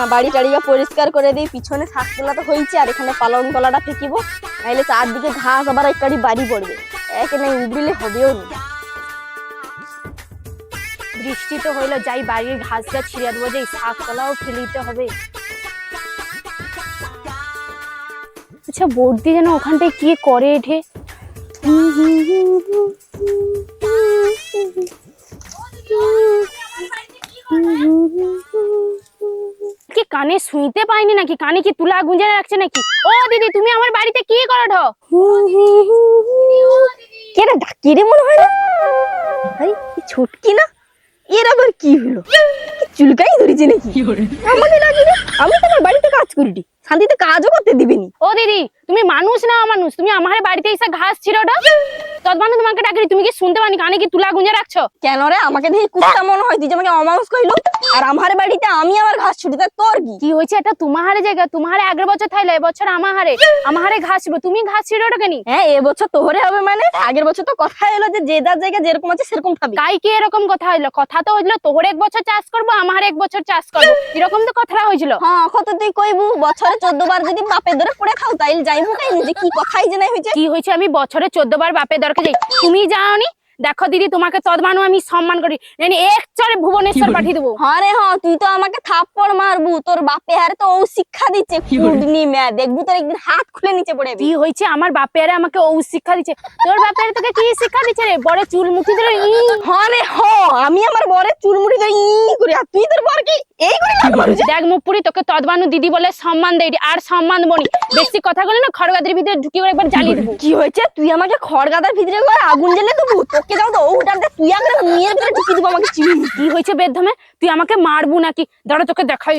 না বাড়ি টাড়িয়া পরিষ্কার করে দিই পিছনে শাকতলা তো হয়েছে আর এখানে পালং তলাটা ফেকিব নাইলে চারদিকে ঘাস আবার একটি বাড়ি পড়বে একে নাই উবড়িলে হবেও না বৃষ্টি তো হইল যাই বাড়ির ঘাসটা ছিঁড়ে দেবো যে শাকতলাও ফেলিতে হবে আচ্ছা বর্দি যেন ওখানটায় কি করে এঠে কানে শুইতে পাইনি নাকি? কানে কি তুলা গুঁজে রাখছে নাকি? ও দিদি তুমি আমার বাড়িতে কি করো? ঢো কে রে ডাকি রে মনে হয় না? আরে এই ছুটকি না? এর আবার কি হলো? চুলকাই ধরেছে নাকি? আমাকে ডাকি রে আমি তোমার বাড়িতে কাজ করি। শান্তিতে কাজও করতে দিবেনি। ও দিদি তুমি মানুষ না মানুষ তুমি আমার বাড়িতে এসে ঘাস ছিড়োটা তদবানো তোমাকে ডাকি তুমি কি শুনতে পানি কানে কি তুলা গুঁজে রাখছো? কেন রে? আমাকে দেখে কুত্তা মনে হয় তুই যে আমাকে অমানুষ কইলো? আর আমার বাড়িতে আমি আমার ঘাস ছুটি তা তোর কি? কি হয়েছে? এটা তোমাহারে জায়গা আগের বছর থাইলে এবছর আমাহারে। আমাহারে ঘাস ছিড়বো তুমি ঘাস ছিড়োটা কেন? হ্যাঁ এবছর তোহরে হবে মানে? আগের বছর তো কথা এলো যে যে যার জায়গা যেরকম আছে সেরকম খাবি। কাই কি এরকম কথা হইল? কথা তো হইল তোর এক বছর চাষ করব আমার এক বছর চাষ করব। এরকম তো কথাটা হয়েছিল হ্যাঁ কত তুই কইবু বছরে চোদ্দ বার যদি বাপের ধরে পড়ে খাও তাইলে যাইবু কাই নিজে কি কথাই যে নাই হয়েছে কি হয়েছে আমি বছরে চোদ্দ বার বাপের দরকার যাই তুমি যাওনি? দেখো দিদি তোমাকে তদমানো আমি সম্মান করি। জানি এক চরে ভুবনেশ্বর পাঠিয়ে দেবো। হ্যাঁ রে হ্যাঁ তুই তো আমাকে থাপ্পড় মারবু। তোর বাপে হারে তো ও শিক্ষা দিচ্ছে। কুডনি ম্যা দেখবু তোর একদিন হাত খুলে নিচে পড়ে কি হয়েছে? আমার বাপেরে আমাকে ও শিক্ষা দিচ্ছে। তোর বাপেরে তোকে কি শিক্ষা দিচ্ছে রে? বড় চুল মুঠি ধরে ই। হ্যাঁ রে হ্যাঁ আমি আমার বরের চুলমুড়ি ধরে ই করি। আর তুই তোর বর কি এই দেখ মুপুরি তোকে তদবানু দিদি বলে সম্মান দেই আর সম্মান বনি। বেশি কথা বলে না খড়গাদের ভিতরে ঢুকি একবার জ্বালিয়ে দেবো। কি হয়েছে? তুই আমাকে খড়গাদার ভিতরে করে আগুন জ্বেলে দেবো? তোকে যাও তো ওটাতে তুই আমাকে মেয়ের ভিতরে ঢুকিয়ে দেবো আমাকে চিনি কি হয়েছে বেদমে তুই আমাকে মারবু নাকি? দাঁড়া তোকে দেখাই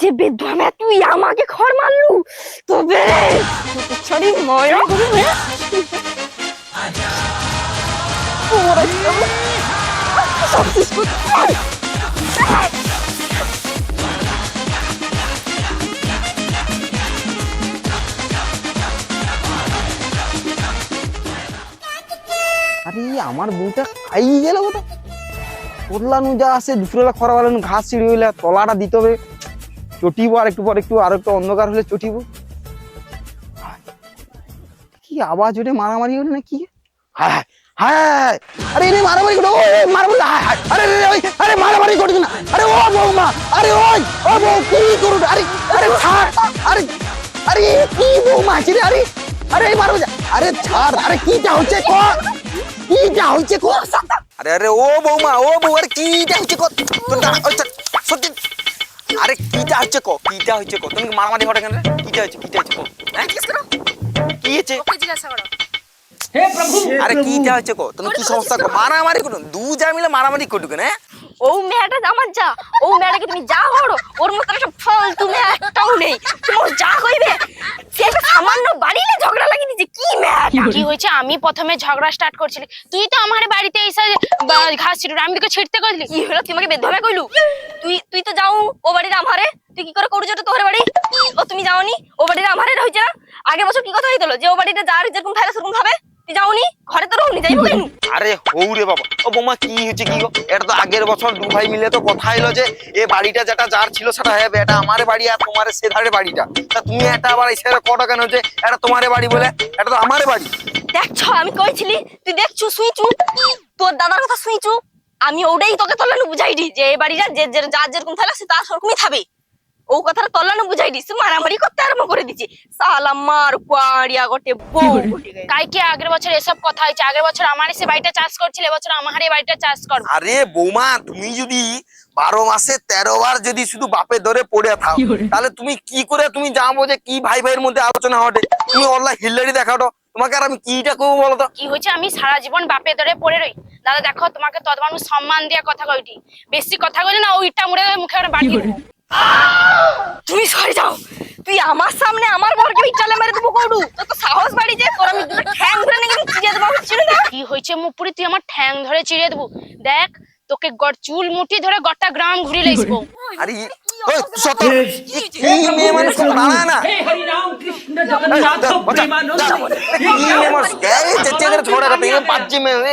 যে বেদমে তুই আমাকে খড় মারলু? তবে ময়রা আরে, আমার বউটা খাই গেল ওটা করলানু যা আছে, দুপুরবেলা খরা বেলা ঘাস ছিঁড়ে হইলে তলাটা দিতে হবে। চটিব আর একটু পর একটু, আর একটু অন্ধকার হলে চটিব। কি আওয়াজ ওঠে মারামারি হলে না কি হায় হায় আরে এনে মারামারি করো ও এ, মারামারি আরে আরে, ওই আরে মারামারি করছ না। আরে ও বৌমা আরে ওই ও বউ কি করো আরে আরে ছাড়। আরে আরে কি বৌমা আছে রে আরে আরে মারো আরে ছাড়। আরে কিটা হচ্ছে ক? কিটা হচ্ছে ক? আরে আরে ও বৌমা ও বউ আরে কিটা হচ্ছে কো? তোর দাঁড়া ওই ছাড়, সত্যি। আরে কিটা হচ্ছে কো? কিটা হচ্ছে কো? তুমি মারামারি হঠাৎ কেন রে? কিটা হচ্ছে কিটা হচ্ছে কো? হ্যাঁ? কি করো। কি হচ্ছে? আরে কিটা হচ্ছে কো? তুমি কি সমস্যা কো? মারামারি করুন। দু যা মিলে মারামারি করুক হ্যাঁ? ও মেয়েটা আমার যা। ও মেয়েটাকে তুমি যা করো ওর মতো একটা ফল তুমি একটাও নেই। তুমি ওর যা কইবে সে সামান্য বাড়িলে ঝগড়া লাগিয়ে দিচ্ছে কি মেয়েটা? কি হয়েছে? আমি প্রথমে ঝগড়া স্টার্ট করছিলি। তুই তো আমার বাড়িতে এসে ঘাস ছিড়ু আমি তোকে ছিড়তে কইলি। কি হলো? তুই আমাকে বেধবে কইলু? তুই তুই তো যাও ও বাড়ির আমারে। তুই কি করে করছ তোর বাড়ি? ও তুমি যাওনি ও বাড়ির আমারে রইছে না? আগের বছর কি কথা হইতলো? যে ও বাড়িতে যার যেরকম খাইলে সেরকম তুই যাওনি? ঘরে তো রহুনি যাইবো কেন? আরে হৌ রে বাবা। ও বৌমা কি হচ্ছে কি গো? এটা তো আগের বছর দু ভাই মিলে তো কথা এলো যে এ বাড়িটা যেটা যার ছিল সেটা এটা আমার বাড়ি আর তোমার সে ধারে বাড়িটা। তা তুমি এটা আবার এসে কটা কেন যে এটা তোমার বাড়ি বলে এটা তো আমার বাড়ি? দেখছ আমি কইছিলি তুই দেখছু শুইছু? তোর দাদার কথা শুইছু? আমি ওটাই তোকে তলানু বুঝাইডি যে এই বাড়িটা যে যার যেরকম থাকলে সে তার সেরকমই থাকবে ও কথাটা তলানু বুঝাইডি সে মারামারি করতে আরম্ভ করে দিচ্ছে সালা মার কুয়াড়িয়া গোটে বউ। কাইকে আগের বছর এসব কথা হয়েছে? আগের বছর আমার এসে বাড়িটা চাষ করছিল এবছর আমার এই বাড়িটা চাষ করব। আরে বৌমা তুমি যদি বারো মাসে তেরো বার যদি শুধু বাপে ধরে পড়ে থাও তাহলে তুমি কি করে তুমি জানব যে কি ভাই ভাইয়ের মধ্যে আলোচনা ঘটে? তুমি অল্লাহ হিল্লারি দেখাটো তোমাকে আর আমি কিটা করব বলো তো? কি হয়েছে? আমি সারা জীবন বাপে ধরে পড়ে রই। দাদা দেখো তোমাকে তদমানু সম্মান দিয়া কথা কইটি। বেশি কথা কইলে না ওইটা মুড়ে মুখে বাড়ি দেবো। তুমি সরে যাও। তুই আমার সামনে আমার বরকে ইচ্ছালে মেরে দেবো কৌডু তোর তো সাহস বাড়ি যে তোর আমি দুটো ঠ্যাং ধরে নিয়ে চিড়ে দেবো আমি চিড়ে না কি হয়েছে মুপুরি তুই আমার ঠ্যাং ধরে চিড়ে দেবো। দেখ তোকে গড় চুল মুঠি ধরে গড়টা গ্রাম ঘুরে লাইসবো আরে ওই, সত- কি মেয়ে মে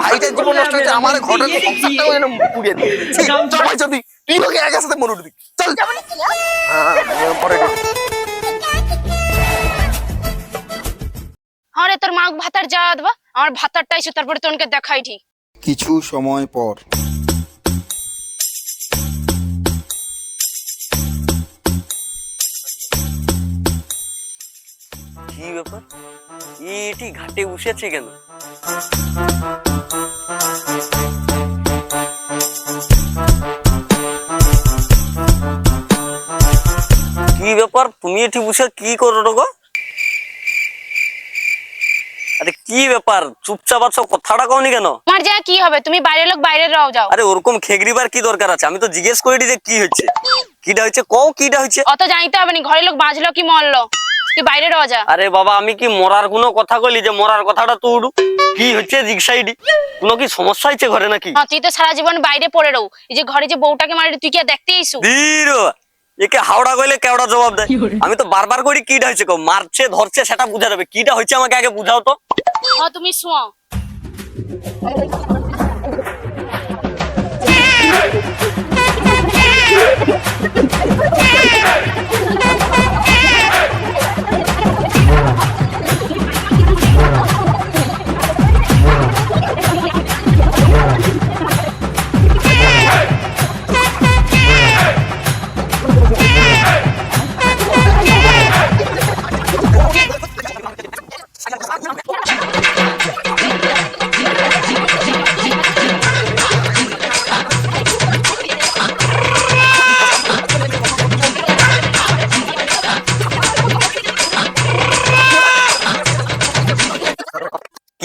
ভাইটার জীবন নষ্ট হয়েছে আমার ঘরের সংসারটাও যেন পুড়িয়ে চল ভাই দিই চল। হ্যাঁ, পরে হ্যাঁ রে তোর মা ভাতার যা দেবা আমার ভাতারটা এসে তারপরে তোনকে দেখাই ঠিক। কিছু সময় পর। কি ব্যাপার? এটি ঘাটে বসেছে কেন? কি ব্যাপার? তুমি এটি বসে কি করো গো? আরে কি ব্যাপার? চুপচাপ আছো কথাটা কওনি কেন? আমার যা কি হবে? তুমি বাইরের লোক বাইরে রাও যাও। আরে ওরকম খেগরিবার কি দরকার আছে? আমি তো জিজ্ঞেস করিনি যে কি হচ্ছে কিটা হচ্ছে কও কিটা হচ্ছে অত জানিতে হবে না ঘরের লোক বাঁচলো কি মরলো? তুই বাইরে রাও যা। আরে বাবা আমি কি মরার কোনো কথা কইলি যে মরার কথাটা তো উড়ু? কি হচ্ছে জিগসাইডি কোনো কি সমস্যা হচ্ছে ঘরে নাকি? হ্যাঁ, তুই তো সারা জীবন বাইরে পড়ে রও। এই যে ঘরে যে বউটাকে মারি তুই কি আর দেখতে আইসু ধীর একে হাওড়া কইলে কেওড়া জবাব দেয়? আমি তো বারবার করি কিটা হয়েছে কো? মারছে ধরছে সেটা বুঝা যাবে। কিটা হয়েছে আমাকে আগে বুঝাও তো। হ্যাঁ তুমি শুও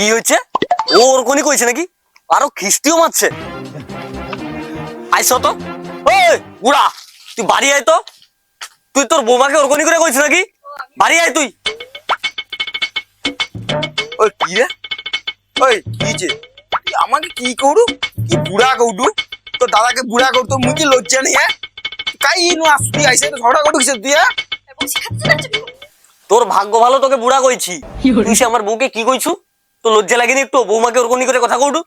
কি হয়েছে? ও ওর কোনি কইছে নাকি? আরও খিস্তিও মারছে। আইস তো। ওই বুড়া তুই বাড়ি আয় তো। তুই তোর বৌমাকে ওর কোনি করে কইছিস নাকি? বাড়ি আয় তুই। ওই কি রে? ওই কি যে? তুই আমাকে কি করু কি বুড়া কৌডু? তো দাদাকে বুড়া করতো মুই কি লজ্জা নেই হ্যাঁ? কাই নু আসতি আইসে তো ঝগড়া করু কিসের তুই হ্যাঁ? তোর ভাগ্য ভালো তোকে বুড়া কইছি। তুই সে আমার বউকে কি কইছু? তো লজ্জা লাগেনি একটু? বৌমাকে ওর কোনি করে কথা কউডু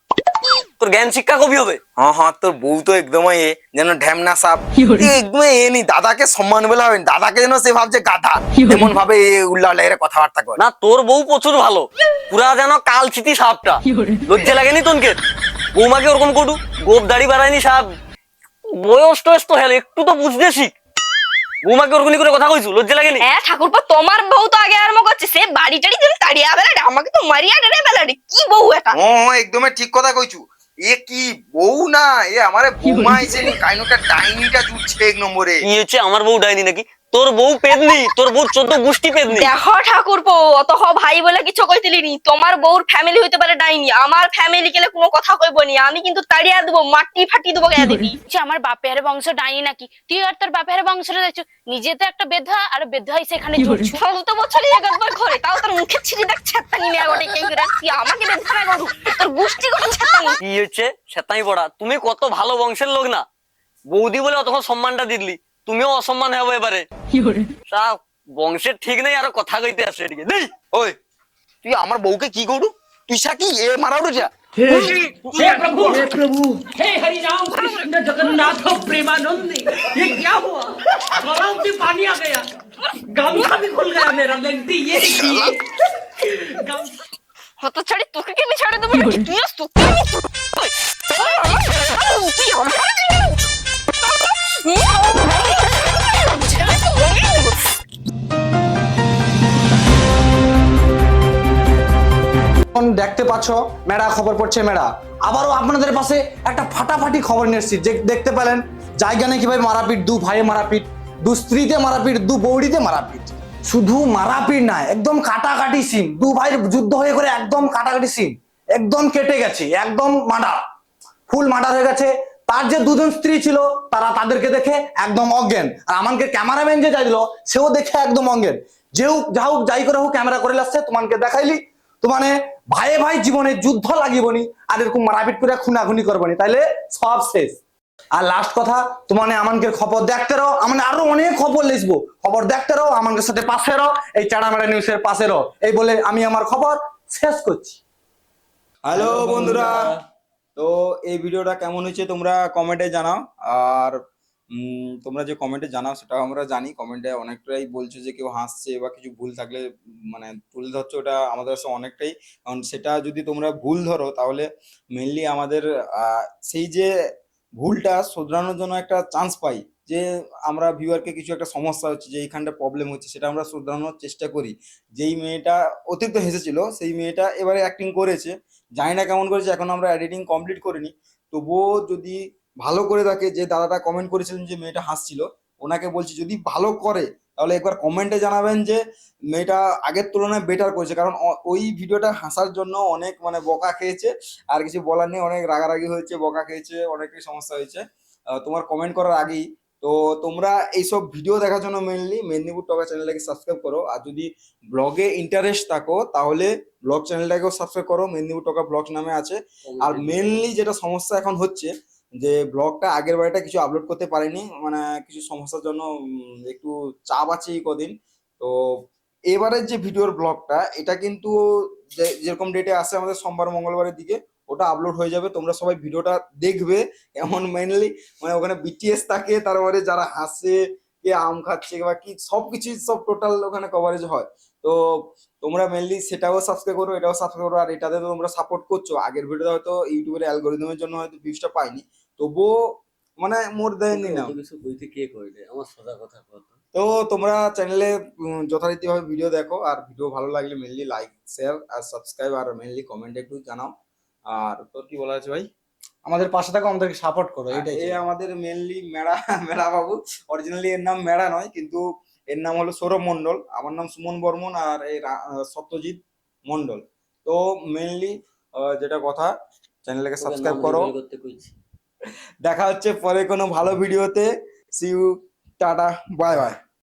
তোর জ্ঞান শিক্ষা কবি হবে। হ্যাঁ হ্যাঁ তোর বউ তো একদম এ যেন ঢ্যামনা সাপ। একদম এ নি দাদাকে সম্মান বলা হবে দাদাকে যেন সে ভাবছে গাধা। এমন ভাবে এ উল্লা লেগে কথাবার্তা করে। না তোর বউ প্রচুর ভালো। পুরা যেন কাল চিতি সাপটা। লজ্জা লাগেনি তোনকে? বৌমাকে ওরকম করু গোপ দাড়ি বাড়ায়নি সাপ। বয়স টয়স তো হেল একটু তো বুঝতে শিখ। বৌমাকে ওরকম করে কথা কইছু? লজ্জা লাগেনি? হ্যাঁ ঠাকুরপো তোমার বউ তো আগে আরম্ভ করছে সে বাড়ি টাড়ি তুমি তাড়িয়া বেলাডে আমাকে তো মারিয়া ডেরে বেলাডে কি বউ এটা ও একদম ঠিক কথা কইছু। এ কি বউ না? এ আমারে বৌমা আইছে নি কাইনুটা ডাইনিটা জুটছে এক নম্বরে। কি হচ্ছে? আমার বউ ডাইনি নাকি? তোর বউ পেদনি তোর বউ চোদ্দ গোষ্ঠী পেদনি। দেখো ঠাকুরপো অত হ ভাই বলে কিছু কইতিলি নি তোমার বউর ফ্যামিলি হইতে পারে ডাইনি আমার ফ্যামিলি গেলে কোনো কথা কইবো নি আমি কিন্তু তাড়িয়া দেবো মাটি ফাটি দেবো গায়ে দিবি যে আমার বাপের বংশ ডাইনি নাকি? তুই আর তোর বাপের বংশটা দেখছ নিজে তো একটা বেধা আর বেধা হইছে সেখানে জুড়ছো তো বছরই একবার ঘরে তাও তোর মুখে ছিড়ি দেখ ছাত্তানি মেয়া গোটে কে তুই আমাকে বেদনা করু তোর গোষ্ঠী কোনো ছাত্তানি কি হচ্ছে? সেটাই পড়া তুমি কত ভালো বংশের লোক না। বৌদি বলে অতক্ষণ সম্মানটা দিলি। তুমিও অসম্মান হবে এবারে তা বংশের ঠিক নেই আরো কথা কইতে আসে এদিকে দেই ওই তুই আমার বউকে কি করু তুই সাকি এ মারাউড়ু যা हे प्रभु हे प्रभु हे हरि राम कृष्ण जगन्नाथ प्रेमानंद ये क्या हुआ गलाव में पानी आ गया गामछा भी खुल गया मेरा लगती ये देखिए गामछा হত ছাড়ি তোকে কি আমি ছাড়ে দেবো নাকি? তুই আস তোকে আমি তুই আমার এখন দেখতে পাচ্ছ মেয়েরা খবর পড়ছে মেয়েরা আবারও আপনাদের পাশে একটা ফাটাফাটি খবর নিয়ে এসেছি। যে দেখতে পেলেন, জায়গা নেই কীভাবে মারাপিট, দু ভাইয়ে মারাপিট, দু স্ত্রীতে মারাপিট, দু বৌড়িতে মারাপিট। শুধু মারাপিট না, একদম কাটাকাটি সিন দু ভাইয়ের যুদ্ধ হয়ে করে একদম কাটাকাটি সিন একদম কেটে গেছে, একদম মার্ডার ফুল মার্ডার হয়ে গেছে। তার যে দুজন স্ত্রী ছিল, তারা তাদেরকে দেখে একদম অজ্ঞান। আর আমাকে ক্যামেরাম্যান যে যাইল সেও দেখে একদম অজ্ঞান। যেও যা হোক, যাই করে হোক ক্যামেরা করে আসছে, তোমাকে দেখাইলি তোমানে ভাইয়ে ভাই ভাই জীবনে যুদ্ধ লাগিবনি, আর এরকম মারাপিট করে খুনাখুনি করবনি। তাইলে সব শেষ। আর লাস্ট কথা তোমার আমানকে খবর দেখতে রো মানে আরও অনেক খবর লিখব। খবর দেখতে রো আমাদের সাথে পাশে রো এই চাড়ামারা নিউজের পাশে রো এই বলে আমি আমার খবর শেষ করছি। হ্যালো বন্ধুরা। তো এই ভিডিওটা কেমন হয়েছে তোমরা কমেন্টে জানাও। আর তোমরা যে কমেন্টে জানাও, সেটাও আমরা জানি। কমেন্টে অনেকটাই বলছো যে কেউ হাসছে বা কিছু ভুল থাকলে মানে তুলে ধরছো, ওটা আমাদের কাছে অনেকটাই। কারণ সেটা যদি তোমরা ভুল ধরো, তাহলে মেনলি আমাদের সেই যে ভুলটা শোধরানোর জন্য একটা চান্স পাই। যে আমরা ভিউয়ারকে কিছু একটা সমস্যা হচ্ছে, যে এইখানটা প্রবলেম হচ্ছে, সেটা আমরা শোধরানোর চেষ্টা করি। যেই মেয়েটা অতিরিক্ত হেসেছিল, সেই মেয়েটা এবারে অ্যাক্টিং করেছে। জানি না কেমন করেছে, এখন আমরা এডিটিং কমপ্লিট করিনি। তবুও যদি ভালো করে তাকে যে দাদাটা কমেন্ট করেছিলেন যে মেয়েটা হাসছিল ওনাকে বলছি যদি ভালো করে তাহলে একবার কমেন্টে জানাবেন যে মেয়েটা আগের তুলনায় বেটার করেছে। কারণ ওই ভিডিওটা হাসার জন্য অনেক মানে বকা খেয়েছে আর কিছু বলার নেই অনেক রাগারাগি হয়েছে বকা খেয়েছে অনেকই সমস্যা হয়েছে। তোমার কমেন্ট করার আগেই। তো তোমরা এইসব ভিডিও দেখার জন্য মেনলি মেদিনীপুর টকা চ্যানেলটাকে সাবস্ক্রাইব করো আর যদি ব্লগে ইন্টারেস্ট থাকো তাহলে ব্লগ চ্যানেলটাকেও সাবস্ক্রাইব করো মেদিনীপুর টকা ব্লগ নামে আছে। আর মেনলি যেটা সমস্যা এখন হচ্ছে যে ব্লগটা আগের বাড়িটা কিছু আপলোড করতে পারিনি মানে কিছু সমস্যার জন্য একটু চাপ আছে এই কদিন। তো এবারের যে ভিডিওর ব্লগটা এটা কিন্তু যেরকম ডেটে আসে আমাদের সোমবার, মঙ্গলবারের দিকে, ওটা আপলোড হয়ে যাবে। তোমরা সবাই ভিডিওটা দেখবে, এমন মেনলি মানে ওখানে বিটিএস থাকে, তারপরে যারা হাসে, কে আম খাচ্ছে বা কি, সবকিছু সব টোটাল ওখানে কভারেজ হয়। তো তোমরা মেনলি সেটাও সাবস্ক্রাইব করো, এটাও সাবস্ক্রাইব করো, আর এটাতে তো তোমরা সাপোর্ট করছ। আগের ভিডিওতে হয়তো ইউটিউবের অ্যালগোরিদমের জন্য হয়তো ভিউজটা পাইনি। তবুও মানে মোর দেয়নি না কিছু বইতে কে কইলে? আমার সোজা কথা কথা তো। তোমরা চ্যানেলে যথারীতিভাবে ভিডিও দেখো আর ভিডিও ভালো লাগলে মেনলি লাইক শেয়ার আর সাবস্ক্রাইব আর মেনলি কমেন্ট একটু জানাও। আর তোর কি বলা আছে ভাই? আমাদের পাশে থাকো আমাদেরকে সাপোর্ট করো এটাই এ আমাদের মেনলি মেড়া মেড়া বাবু অরিজিনালি এর নাম মেড়া নয় কিন্তু এর নাম হলো সৌরভ মন্ডল আমার নাম সুমন বর্মন আর এই সত্যজিৎ মন্ডল তো মেনলি যেটা কথা চ্যানেলটাকে সাবস্ক্রাইব করো। দেখা হচ্ছে পরে কোনো ভালো ভিডিওতে। See you tata bye bye